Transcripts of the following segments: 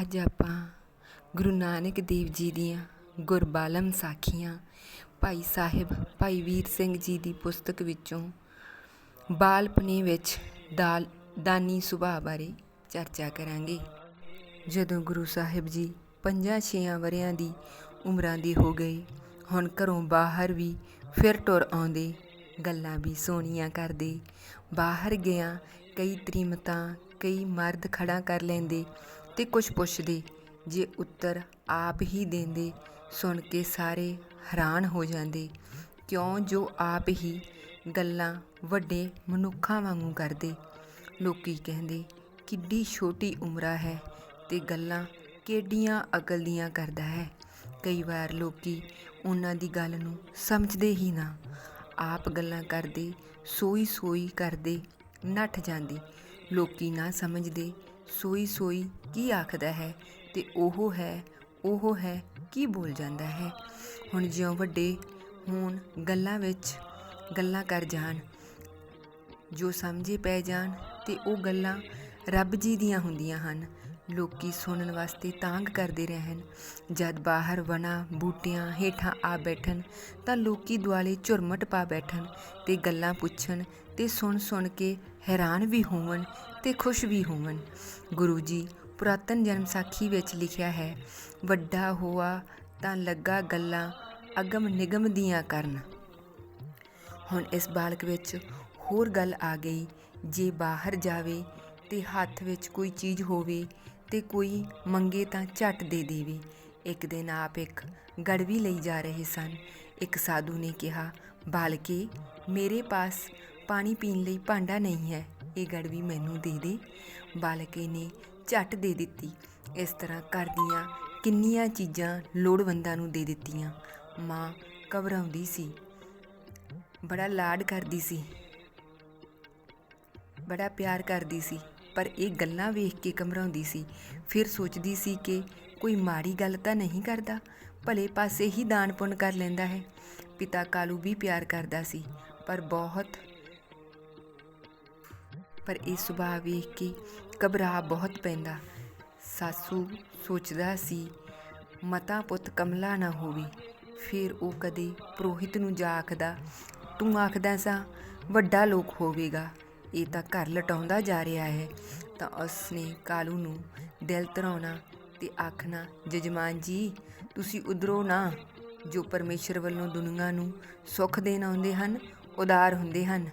ਅੱਜ ਆਪਾਂ ਗੁਰੂ ਨਾਨਕ ਦੇਵ ਜੀ ਦੀਆਂ ਗੁਰਬਾਲਮ ਸਾਖੀਆਂ, ਭਾਈ ਸਾਹਿਬ, ਭਾਈ ਵੀਰ ਸਿੰਘ ਜੀ ਦੀ ਪੁਸਤਕ ਵਿੱਚੋਂ ਬਾਲਪਨੇ ਵਿੱਚ ਦਾਲ, ਦਾਨੀ ਸੁਭਾਅ ਬਾਰੇ ਚਰਚਾ ਕਰਾਂਗੇ। ਜਦੋਂ ਗੁਰੂ ਸਾਹਿਬ ਜੀ ਪੰਜਾਂ ਛੇਆਂ ਵਰਿਆਂ ਦੀ ਉਮਰਾਂ ਦੇ ਹੋ ਗਏ, ਹੁਣ ਘਰੋਂ ਬਾਹਰ ਵੀ ਫਿਰ ਟੁਰ ਆਉਂਦੇ, ਗੱਲਾਂ ਵੀ ਸੋਹਣੀਆਂ ਕਰਦੇ। ਬਾਹਰ ਗਿਆ, ਕਈ ਤ੍ਰੀਮਤਾਂ, ਕਈ ਮਰਦ ਖੜਾ ਕਰ ਲੈਂਦੇ ਤੇ ਕੁਛ ਪੁੱਛਦੇ, ਜੇ ਉੱਤਰ ਆਪ ਹੀ ਦਿੰਦੇ, ਸੁਣ ਕੇ ਸਾਰੇ ਹੈਰਾਨ ਹੋ ਜਾਂਦੇ। ਕਿਉਂ ਜੋ ਆਪ ਹੀ ਗੱਲਾਂ ਵੱਡੇ ਮਨੁੱਖਾਂ ਵਾਂਗੂ ਕਰਦੇ? ਲੋਕੀ ਕਹਿੰਦੇ, ਕਿੱਡੀ ਛੋਟੀ ਉਮਰਾ ਹੈ ਤੇ ਗੱਲਾਂ ਕਿੱਡੀਆਂ ਅਕਲ ਦੀਆਂ ਕਰਦਾ ਹੈ। ਕਈ ਵਾਰ ਲੋਕੀ ਉਹਨਾਂ ਦੀ ਗੱਲ ਨੂੰ ਸਮਝਦੇ ਹੀ ਨਾ। ਆਪ ਗੱਲਾਂ ਕਰਦੇ ਸੋਈ ਸੋਈ ਕਰਦੇ, ਨੱਠ ਜਾਂਦੇ। ਲੋਕੀ ਨਾ ਸਮਝਦੇ ਸੋਈ ਸੋਈ ਕੀ ਆਖਦਾ ਹੈ ਤੇ ਉਹ ਹੈ ਉਹ ਹੈ, ਕੀ ਬੋਲ ਜਾਂਦਾ ਹੈ? ਹੁਣ ਜਿਉਂ ਵੱਡੇ ਹੋਣ ਗੱਲਾਂ ਵਿੱਚ ਗੱਲਾਂ ਕਰ ਜਾਣ, ਜੋ ਸਮਝੇ ਪੈ ਜਾਣ ਤੇ ਉਹ ਗੱਲਾਂ ਰੱਬ ਜੀ ਦੀਆਂ ਹੁੰਦੀਆਂ ਹਨ। ਲੋਕੀ ਸੁਣਨ ਵਾਸਤੇ ਤਾਂਗ ਕਰਦੇ ਰਹਿਣ। ਜਦ ਬਾਹਰ ਵਣਾ ਬੂਟਿਆਂ ਹੇਠਾਂ ਆ ਬੈਠਣ ਤਾਂ ਲੋਕੀ ਦੁਆਲੇ ਝੁਰਮਟ ਪਾ ਬੈਠਣ ਤੇ ਗੱਲਾਂ ਪੁੱਛਣ ਤੇ ਸੁਣ ਸੁਣ ਕੇ ਹੈਰਾਨ ਵੀ ਹੋਵਣ ਤੇ ਖੁਸ਼ ਵੀ ਹੋਵਣ। ਗੁਰੂ ਜੀ ਪੁਰਾਤਨ ਜਨਮ ਸਾਖੀ ਵਿੱਚ ਲਿਖਿਆ ਹੈ, ਵੱਡਾ ਹੋਆ ਤਾਂ ਲੱਗਾ ਗੱਲਾਂ ਅਗਮ ਨਿਗਮ ਦੀਆਂ ਕਰਨ। ਹੁਣ ਇਸ ਬਾਲਕ ਵਿੱਚ ਹੋਰ ਗੱਲ ਆ ਗਈ, ਜੇ ਬਾਹਰ ਜਾਵੇ ਤੇ ਹੱਥ ਵਿੱਚ ਕੋਈ ਚੀਜ਼ ਹੋਵੇ ਤੇ ਕੋਈ ਮੰਗੇ ਤਾਂ ਝਟ ਦੇ ਦੇਵੇ। ਇੱਕ ਦਿਨ ਆਪ ਇੱਕ ਗੜਵੀ ਲਈ ਜਾ ਰਹੇ ਸਨ। ਇੱਕ ਸਾਧੂ ਨੇ ਕਿਹਾ ਬਾਲਕੇ ਮੇਰੇ ਪਾਸ ਪਾਣੀ ਪੀਣ ਲਈ ਭਾਂਡਾ ਨਹੀਂ ਹੈ। ਇਹ ਗੜਵੀ ਮੈਨੂੰ ਦੇ ਦੇ। ਬਾਲਕੇ ਨੇ ਝੱਟ ਦੇ ਦਿੱਤੀ। ਇਸ ਤਰ੍ਹਾਂ ਘਰ ਦੀਆਂ ਕਿੰਨੀਆਂ ਚੀਜ਼ਾਂ ਲੋੜਵੰਦਾਂ ਨੂੰ ਦੇ ਦਿੱਤੀਆਂ। ਮਾਂ ਘਬਰਾਉਂਦੀ ਸੀ। ਬੜਾ ਲਾਡ ਕਰਦੀ ਸੀ। ਬੜਾ ਪਿਆਰ ਕਰਦੀ ਸੀ। ਪਰ ਇਹ ਗੱਲਾਂ ਵੇਖ ਕੇ ਘਬਰਾਉਂਦੀ ਸੀ। ਫਿਰ ਸੋਚਦੀ ਸੀ ਕਿ ਕੋਈ ਮਾੜੀ ਗੱਲ ਤਾਂ ਨਹੀਂ ਕਰਦਾ। ਭਲੇ ਪਾਸੇ ਹੀ ਦਾਨ ਪੁੰਨ ਕਰ ਲੈਂਦਾ ਹੈ। ਪਿਤਾ ਕਾਲੂ ਵੀ ਪਿਆਰ ਕਰਦਾ ਸੀ। ਪਰ ਬਹੁਤ ਪਰ ਇਹ ਸੁਭਾਅ ਵੇਖ ਕੇ ਘਬਰਾ ਬਹੁਤ ਪੈਂਦਾ। ਸਾਸੂ ਸੋਚਦਾ ਸੀ, ਮਤਾ ਪੁੱਤ ਕਮਲਾ ਨਾ ਹੋਵੇ। ਫਿਰ ਉਹ ਕਦੇ ਪ੍ਰੋਹਿਤ ਨੂੰ ਜਾ ਆਖਦਾ, ਤੂੰ ਆਖਦਾ ਸਾਂ, ਵੱਡਾ ਲੋਕ ਹੋਵੇਗਾ। ਇਹ ਤਾਂ ਘਰ ਲਟਾਉਂਦਾ ਜਾ ਰਿਹਾ ਹੈ। ਤਾਂ ਉਸ ਨੇ ਕਾਲੂ ਨੂੰ ਦਿਲ ਧਰਾਉਣਾ ਤੇ ਆਖਣਾ, ਜਜਮਾਨ ਜੀ, ਤੁਸੀਂ ਉਧਰੋਂ ਨਾ, ਜੋ ਪਰਮੇਸ਼ਰ ਵੱਲੋਂ ਦੁਨੀਆ ਨੂੰ ਸੁੱਖ ਦੇਣ ਆਉਂਦੇ ਹਨ, ਉਦਾਰ ਹੁੰਦੇ ਹਨ,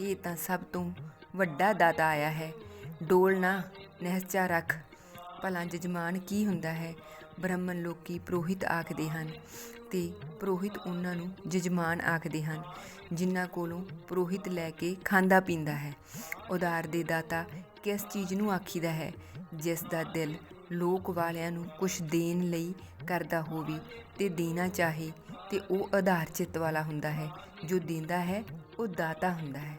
ਇਹ ਤਾਂ ਸਭ ਤੋਂ ਵੱਡਾ ਦਾਤਾ ਆਇਆ ਹੈ। ਡੋਲ ਨਾ ਨਹਿਚਾ ਰੱਖ। ਭਲਾ ਜਜਮਾਨ ਕੀ ਹੁੰਦਾ ਹੈ? ਬ੍ਰਾਹਮਣ ਲੋਕੀ ਪ੍ਰੋਹਿਤ ਆਖਦੇ ਹਨ ਤੇ ਪ੍ਰੋਹਿਤ ਉਹਨਾਂ ਨੂੰ ਜਜਮਾਨ ਆਖਦੇ ਹਨ, ਜਿਨ੍ਹਾਂ ਕੋਲੋਂ ਪ੍ਰੋਹਿਤ ਲੈ ਕੇ ਖਾਂਦਾ ਪੀਂਦਾ ਹੈ। ਉਦਾਰ ਦੇ ਦਾਤਾ ਕਿਸ ਚੀਜ਼ ਨੂੰ ਆਖੀਦਾ ਹੈ? ਜਿਸ ਦਾ ਦਿਲ ਲੋਕ ਵਾਲਿਆਂ ਨੂੰ ਕੁਝ ਦੇਣ ਲਈ ਕਰਦਾ ਹੋਵੇ ਤੇ ਦੇਣਾ ਚਾਹੇ ਤੇ ਉਹ ਆਧਾਰ ਚਿੱਤ ਵਾਲਾ ਹੁੰਦਾ ਹੈ। ਜੋ ਦਿੰਦਾ ਹੈ, ਉਹ ਦਾਤਾ ਹੁੰਦਾ ਹੈ।